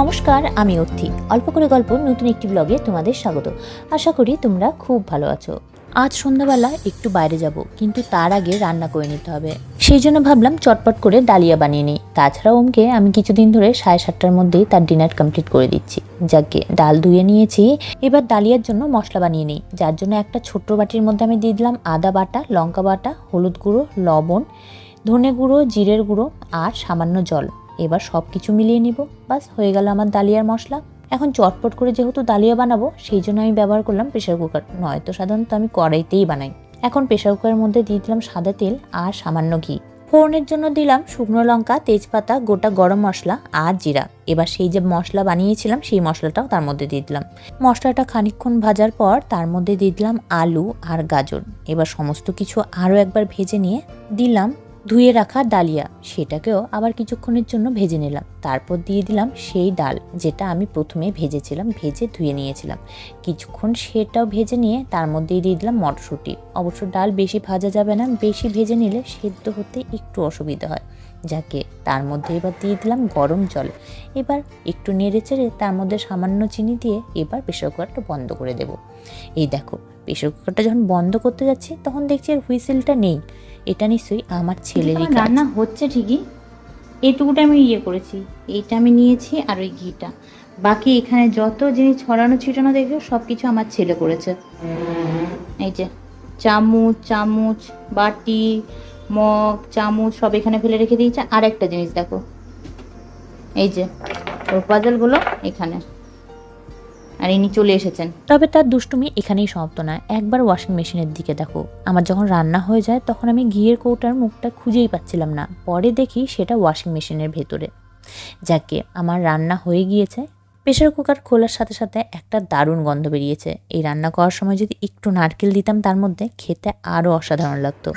নমস্কার, আমি অর্থি। অল্প করে গল্প, নতুন একটি ব্লগে তোমাদের স্বাগত। আশা করি তোমরা খুব ভালো আছো। আজ সন্ধ্যাবেলা একটু বাইরে যাব, কিন্তু তার আগে রান্না করে নিতে হবে। সেই জন্য ভাবলাম চটপট করে ডালিয়া বানিয়ে নিই। তাছাড়া ওমকে আমি কিছুদিন ধরে সাড়ে সাতটার মধ্যেই তার ডিনার কমপ্লিট করে দিচ্ছি। যাকে ডাল ধুয়ে নিয়েছি, এবার ডালিয়ার জন্য মশলা বানিয়ে নিই। যার জন্য একটা ছোট্ট বাটির মধ্যে আমি দিয়ে দিলাম আদা বাটা, লঙ্কা বাটা, হলুদ গুঁড়ো, লবণ, ধনে গুঁড়ো, জিরের গুঁড়ো আর সামান্য জল। এবার সব কিছু মিলিয়ে নিব। বাস, হয়ে গেল আমার ডালিয়ার মশলা। এখন চটপট করে যেহেতু ডালিয়া বানাবো, সেই জন্য আমি ব্যবহার করলাম প্রেশার কুকার। নয়তো সাধারণত আমি কড়াইতেই বানাই। এখন প্রেশার কুকারের মধ্যে দিয়ে দিলাম সাদা তেল আর সামান্য ঘি। ফোড়নের জন্য দিলাম শুকনো লঙ্কা, তেজপাতা, গোটা গরম মশলা আর জিরা। এবার সেই যে মশলা বানিয়েছিলাম, সেই মশলাটাও তার মধ্যে দিয়ে দিলাম। মশলাটা খানিকক্ষণ ভাজার পর তার মধ্যে দিয়ে দিলাম আলু আর গাজর। এবার সমস্ত কিছু আরও একবার ভেজে নিয়ে দিলাম ধুয়ে রাখা ডালিয়া। সেটাকেও আবার কিছুক্ষণের জন্য ভেজে নিলাম। তারপর দিয়ে দিলাম সেই ডাল, যেটা আমি প্রথমে ভেজেছিলাম, ভেজে ধুয়ে নিয়েছিলাম। কিছুক্ষণ সেটাও ভেজে নিয়ে তার মধ্যেই দিয়ে দিলাম মটরশুঁটি। অবশ্য ডাল বেশি ভাজা যাবে না, বেশি ভেজে নিলে সেদ্ধ হতে একটু অসুবিধা হয়। যাকে, তার মধ্যে এবার দিয়ে দিলাম গরম জল। এবার একটু নেড়ে চেড়ে তার মধ্যে সামান্য চিনি দিয়ে এবার প্রেশার কুকারটা বন্ধ করে দেব। এই দেখো প্রেশার কুকারটা যখন বন্ধ করতে যাচ্ছি, তখন দেখছি আর হুইসেলটা নেই। এটা নিশ্চয়ই আমার ছেলেরই কাজ। রান্না হচ্ছে ঠিকই। এইটুকুটা আমি ইয়ে করেছি। এইটা আমি নিয়েছি আর ওই ঘিটা। বাকি এখানে যত জিনিস ছড়ানো ছিটানো দেখে সব কিছু আমার ছেলে করেছে। এই যে চামচ চামচ বাটি মগ চামচ সব এখানে ফেলে রেখে দিয়েছে। আর একটা জিনিস দেখো। এই যে ওর পাজলগুলো এখানে। আর ইনি চলে এসেছেন। তবে তার দুষ্টুমি এখানেই সমাপ্ত না। একবার ওয়াশিং মেশিনের দিকে দেখো। আমার যখন রান্না হয়ে যায়, তখন আমি ঘিয়ের কৌটার মুখটা খুঁজেই পাচ্ছিলাম না। পরে দেখি সেটা ওয়াশিং মেশিনের ভেতরে। যাকে আমার রান্না হয়ে গিয়েছে প্রেশার কুকার খোলার সাথে সাথে একটা দারুণ গন্ধ বেরিয়েছে। এই রান্না করার সময় যদি একটু নারকেল দিতাম, তার মধ্যে খেতে আরও অসাধারণ লাগতো।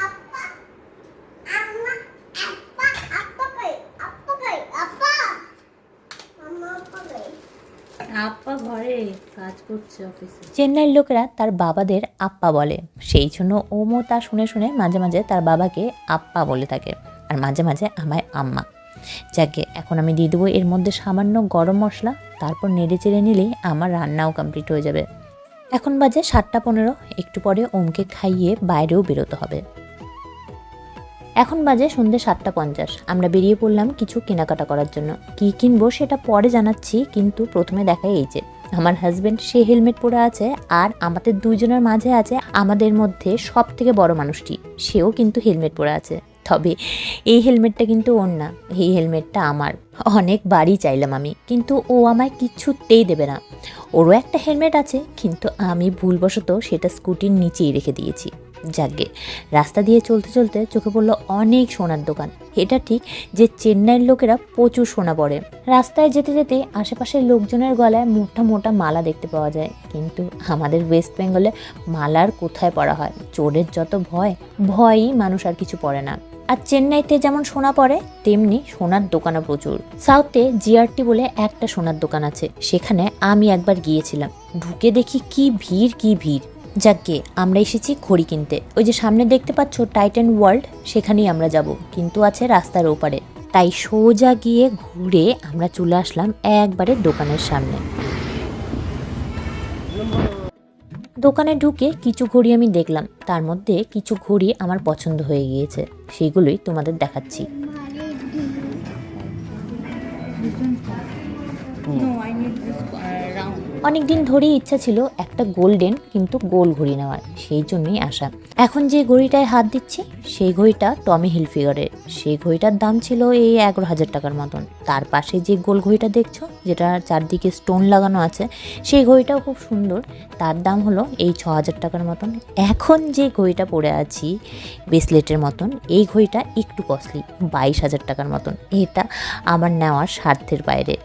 চেন্নাইয়ের লোকেরা তার বাবাদের আপ্পা বলে। সেই জন্য ওমও তা শুনে শুনে মাঝে মাঝে তার বাবাকে আপ্পা বলে থাকে আর মাঝে মাঝে আমায় আম্মা। যাকে এখন আমি দিয়ে দেবো এর মধ্যে সামান্য গরম মশলা, তারপর নেড়ে চেড়ে নিলেই আমার রান্নাও কমপ্লিট হয়ে যাবে। এখন বাজে সাতটা পনেরো, একটু পরে ওমকে খাইয়ে বাইরেও বেরোতে হবে। এখন বাজে সন্ধ্যে সাতটা পঞ্চাশ। আমরা বেরিয়ে পড়লাম কিছু কেনাকাটা করার জন্য। কি কিনবো সেটা পরে জানাচ্ছি, কিন্তু প্রথমে দেখাই এই যে, আমার হাজবেন্ড সে হেলমেট পরে আছে আর আমাদের দুইজনের মাঝে আছে আমাদের মধ্যে সব থেকে বড় মানুষটি। সেও কিন্তু হেলমেট পরে আছে। তবে এই হেলমেটটা কিন্তু ওর না, এই হেলমেটটা আমার। অনেক বাড়ি চাইলাম আমি, কিন্তু ও আমায় কিচ্ছুতেই দেবে না। ওরও একটা হেলমেট আছে, কিন্তু আমি ভুলবশত সেটা স্কুটির নিচেই রেখে দিয়েছি। যাকে রাস্তা দিয়ে চলতে চলতে চোখে পড়ল অনেক সোনার দোকান। এটা ঠিক যে চেন্নাইয়ের লোকেরা প্রচুর সোনা পড়ে রাস্তায় যেতে যেতে আশেপাশের লোকজনের গলায় মোটা মোটা মালা দেখতে পাওয়া যায়। কিন্তু আমাদের ওয়েস্ট বেঙ্গলে মালার কোথায় পড়া হয়? চোরের যত ভয়, ভয়ই মানুষ আর কিছু পড়ে না। আর চেন্নাইতে যেমন সোনা পড়ে তেমনি সোনার দোকানও প্রচুর। সাউথে জিআরটি বলে একটা সোনার দোকান আছে। সেখানে আমি একবার গিয়েছিলাম। ঢুকে দেখি কি ভিড় কি ভিড়। যাকে আমরা এসেছি ঘড়ি কিনতে। ওই যে সামনে দেখতে পাচ্ছ টাইটান ওয়ার্ল্ড সেখানেই আমরা যাব। কিন্তু আছে রাস্তার ওপারে। তাই সোজা গিয়ে ঘুরে আমরা চলে আসলাম একবারে দোকানের সামনে। দোকানে ঢুকে কিছু ঘড়ি আমি দেখলাম। তার মধ্যে কিছু ঘড়ি আমার পছন্দ হয়ে গিয়েছে। সেগুলোই তোমাদের দেখাচ্ছি। No, I need this uh, round. অনেক দিন ধরেই ইচ্ছা ছিল একটা গোল্ডেন, কিন্তু গোল ঘড়ি নেওয়ার, সেই জন্যই আসা। এখন যে ঘড়িটায় হাত দিচ্ছি, সেই ঘড়িটা টমি হিলফিগারের। সেই ঘড়িটার দাম ছিল এই এগারো হাজার টাকার মতন। তার পাশে যে গোল ঘড়িটা দেখছ, যেটা চারদিকে স্টোন লাগানো আছে, সেই ঘড়িটাও খুব সুন্দর। তার দাম হলো এই ছ হাজার টাকার মতন। এখন যে ঘড়িটা পরে আছি, ব্রেসলেটের মতন, এই ঘড়িটা একটু কস্টলি, বাইশ হাজার টাকার মতন। এটা আমার নেওয়ার স্বার্থের বাইরে।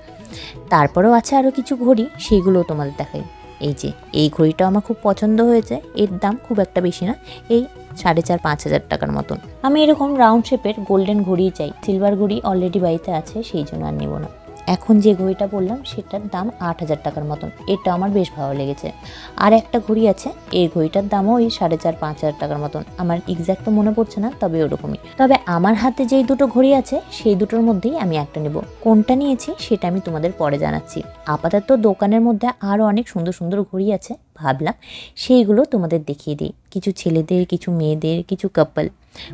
তারপরেও আছে আরও কিছু ঘড়ি, সেইগুলোও তোমাদের দেখাই। এই যে, এই ঘড়িটা আমার খুব পছন্দ হয়েছে। এর দাম খুব একটা বেশি না, এই সাড়ে চার, পাঁচ হাজার টাকার মতন। আমি এরকম রাউন্ড শেপের গোল্ডেন ঘড়ি চাই। সিলভার ঘড়ি অলরেডি বাড়িতে আছে, সেই জন্য আর নেব না। এখন যে ঘড়িটা বললাম, সেটার দাম আট হাজার টাকার মতন। এটা আমার বেশ ভালো লেগেছে। আর একটা ঘড়ি আছে, এই ঘড়িটার দামও ওই সাড়ে চার, পাঁচ হাজার টাকার মতন। আমার এক্স্যাক্ট তো মনে পড়ছে না, তবে ওরকমই। তবে আমার হাতে যেই দুটো ঘড়ি আছে, সেই দুটোর মধ্যেই আমি একটা নেব। কোনটা নিয়েছি, সেটা আমি তোমাদের পরে জানাচ্ছি। আপাতত দোকানের মধ্যে আরও অনেক সুন্দর সুন্দর ঘড়ি আছে, ভাবলাম সেইগুলো তোমাদের দেখিয়ে দিই। কিছু ছেলেদের, কিছু মেয়েদের, কিছু কাপল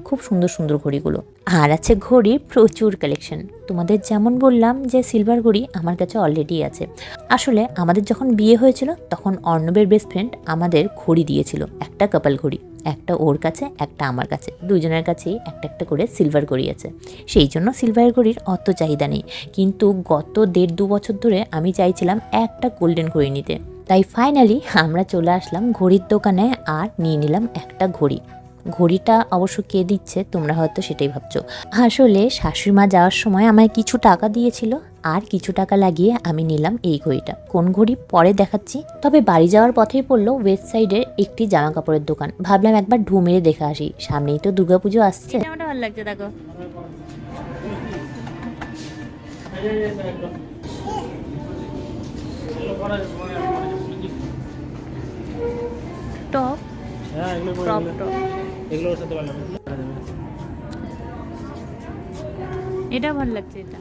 খুব সুন্দর সুন্দর ঘড়িগুলো। আর আছে ঘড়ির প্রচুর কালেকশন তোমাদের যেমন বললাম যে সিলভার ঘড়ি আমার কাছে অলরেডি আছে। আসলে আমাদের যখন বিয়ে হয়েছিল, তখন অর্ণবের বেস্ট ফ্রেন্ড আমাদের ঘড়ি দিয়েছিল। একটা কাপাল ঘড়ি, একটা ওর কাছে, একটা আমার কাছে। দুজনের কাছেই একটা একটা করে সিলভার ঘড়ি আছে। সেই জন্য সিলভার ঘড়ির অত চাহিদা নেই। কিন্তু গত দেড় দু বছর ধরে আমি চাইছিলাম একটা গোল্ডেন ঘড়ি নিতে। তাই ফাইনালি আমরা চলে আসলাম ঘড়ির দোকানে আর নিয়ে নিলাম একটা ঘড়ি। ঘড়িটা অবশ্য কে দিচ্ছে তোমরা হয়তো সেটাই ভাবছ। আসলে শাশুড়ি মা যাওয়ার সময় আমায় কিছু টাকা দিয়েছিল আর কিছু টাকা লাগিয়ে আমি নিলাম এই ঘড়িটা। কোন ঘড়ি পরে দেখাচ্ছি? তবে বাড়ি যাওয়ার পথেই পড়ল ওয়েস্ট সাইডের একটি জামা কাপড়ের দোকান। ভাবলাম একবার ঢু মেরে দেখে আসি। সামনেই তো দুর্গাপুজো আসছে। ভালো লাগছে দেখো। টপ। হ্যাঁ ক্রপ এগুলো- এগুলোর সাথে ভালো এটা ভালো লাগছে এটা।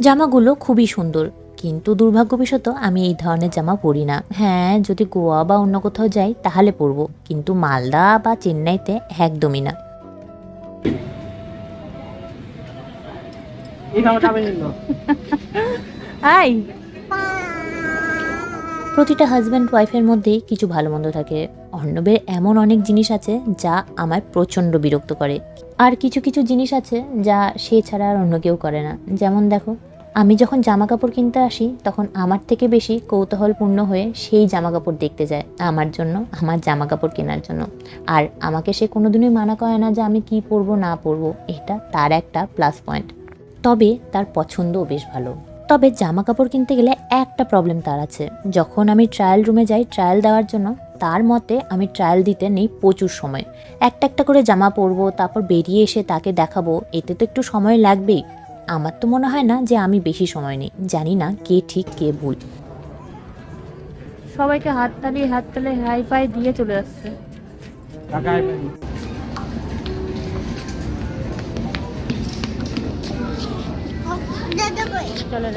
জামাগুলো খুবই সুন্দর কিন্তু দুর্ভাগ্যবশত আমি এই ধরনের জামা পরি না। হ্যাঁ যদি গোয়া বা অন্য কোথাও যাই তাহলে পরবো কিন্তু মালদা বা চেন্নাইতে একদমই না। প্রতিটা হাজব্যান্ড ওয়াইফের মধ্যেই কিছু ভালো মন্দ থাকে। অর্ণবের এমন অনেক জিনিস আছে যা আমায় প্রচণ্ড বিরক্ত করে। আর কিছু কিছু জিনিস আছে যা সে ছাড়া আর অন্য কেউ করে না। যেমন দেখো, আমি যখন জামা কাপড় কিনতে আসি, তখন আমার থেকে বেশি কৌতূহলপূর্ণ হয়ে সেই জামা কাপড় দেখতে যায় আমার জন্য, আমার জামা কাপড় কেনার জন্য। আর আমাকে সে কোনোদিনই মানা করে না যে আমি কি পরবো, না পরবো, এটা তার একটা প্লাস পয়েন্ট তবে তার পছন্দও বেশ ভালো। তবে জামা কাপড় কিনতে গেলে একটা প্রবলেম তার আছে। যখন আমি ট্রায়াল রুমে যাই ট্রায়াল দেওয়ার জন্য তার মতে আমি ট্রায়াল দিতে নেই প্রচুর সময়। একটা একটা করে জামা পরবো তারপর বেরিয়ে এসে তাকে দেখাবো এতে তো একটু সময় লাগবেই। আমার তো মনে হয় না যে আমি বেশি সময় নেই জানি না কে ঠিক কে ভুল। সবাইকে হাত তালি হাত তালে হাই ফাই দিয়ে চলে আসছে চলে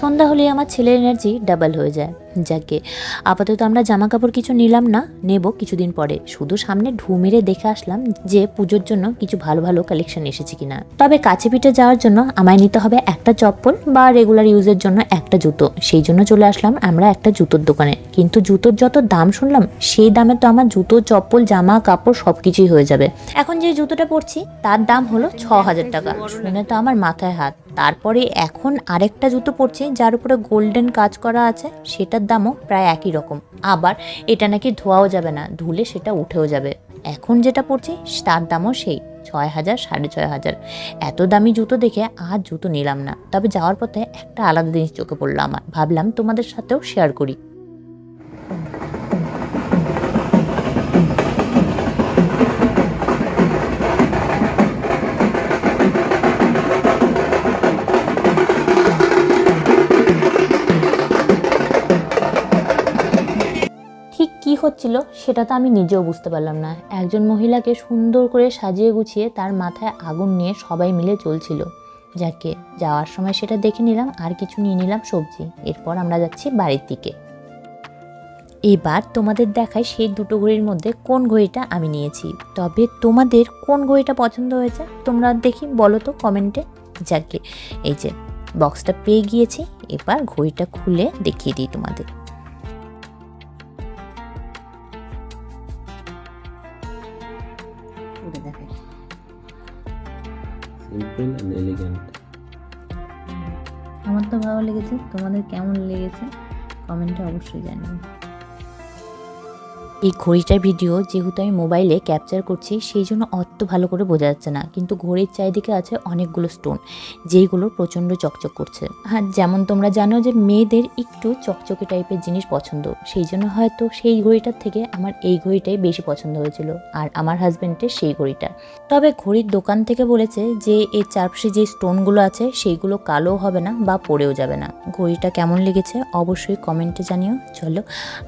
সন্ধ্যা হলে আমার ছেলের এনার্জি ডাবল হয়ে যায়। যাকে আপাতত আমরা জামা কাপড় কিছু নিলাম না, নেব কিছুদিন পরে। শুধু সামনে ঢু মেরে দেখে আসলাম যে পুজোর জন্য কিছু ভালো ভালো কালেকশন এসেছে কিনা। তবে কাছে পিঠে যাওয়ার জন্য আমায় নিতে হবে একটা চপ্পল বা রেগুলার ইউজের জন্য একটা জুতো। সেই জন্য চলে আসলাম আমরা একটা জুতোর দোকানে। কিন্তু জুতোর যত দাম শুনলাম, সেই দামে তো আমার জুতো, চপ্পল, জামা, কাপড় সব কিছুই হয়ে যাবে। এখন যে জুতোটা পরছি, তার দাম হলো ছ হাজার টাকা। শুনে তো আমার মাথায় হাত। তারপরে এখন আরেকটা জুতো পরছি, যার উপরে গোল্ডেন কাজ করা আছে, সেটার দামও প্রায় একই রকম। আবার এটা নাকি ধোয়াও যাবে না, ধুলে সেটা উঠেও যাবে। এখন যেটা পরছি, তার দামও সেই, ছয় হাজার, সাড়ে ছয় হাজার। এত দামি জুতো দেখে আর জুতো নিলাম না। তবে যাওয়ার পথে একটা আলাদা জিনিস চোখে পড়ল আমার। ভাবলাম তোমাদের সাথেও শেয়ার করি। হচ্ছিল সেটা তো আমি নিজেও বুঝতে পারলাম না। একজন মহিলাকে সুন্দর করে সাজিয়ে গুছিয়ে তার মাথায় আগুন নিয়ে সবাই মিলে চলছিল। যাকে যাওয়ার সময় সেটা দেখে নিলাম, আর কিছু নিয়ে নিলাম সবজি। এরপর আমরা যাচ্ছি বাড়ির দিকে। এবার তোমাদের দেখাই সেই দুটো ঘড়ির মধ্যে কোন ঘড়িটা আমি নিয়েছি। তবে তোমাদের কোন ঘড়িটা পছন্দ হয়েছে, তোমরা দেখি বলো তো কমেন্টে। যাকে, এই যে বক্সটা পেয়ে গিয়েছি। এবার ঘড়িটা খুলে দেখিয়ে দিই তোমাদের। সিম্পল অ্যান্ড এলিগেন্ট আমার তো ভালো লেগেছে। তোমাদের কেমন লেগেছে? কমেন্টে অবশ্যই জানিও। এই ঘড়িটার ভিডিও যেহেতু আমি মোবাইলে ক্যাপচার করছি, সেই জন্য অত ভালো করে বোঝা যাচ্ছে না। কিন্তু ঘড়ির চারিদিকে আছে অনেকগুলো স্টোন যেইগুলো প্রচণ্ড চকচক করছে। হ্যাঁ যেমন তোমরা জানো যে মেয়েদের একটু চকচকে টাইপের জিনিস পছন্দ। সেই জন্য হয়তো সেই ঘড়িটার থেকে আমার এই ঘড়িটাই বেশি পছন্দ হয়েছিল, আর আমার হাজব্যান্ডের সেই ঘড়িটা। তবে ঘড়ির দোকান থেকে বলেছে যে, এর চারপাশে যে স্টোনগুলো আছে, সেইগুলো কালো হবে না বা পড়েও যাবে না। ঘড়িটা কেমন লেগেছে অবশ্যই কমেন্টে জানিও। চলো,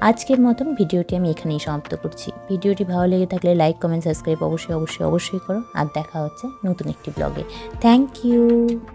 আজকের মতন ভিডিওটি আমি এখানেই সমাপ্ত করছি। ভিডিওটি ভালো লেগে থাকলে লাইক কমেন্ট সাবস্ক্রাইব অবশ্যই অবশ্যই অবশ্যই করো। আর দেখা হচ্ছে নতুন একটি ব্লগে থ্যাংক ইউ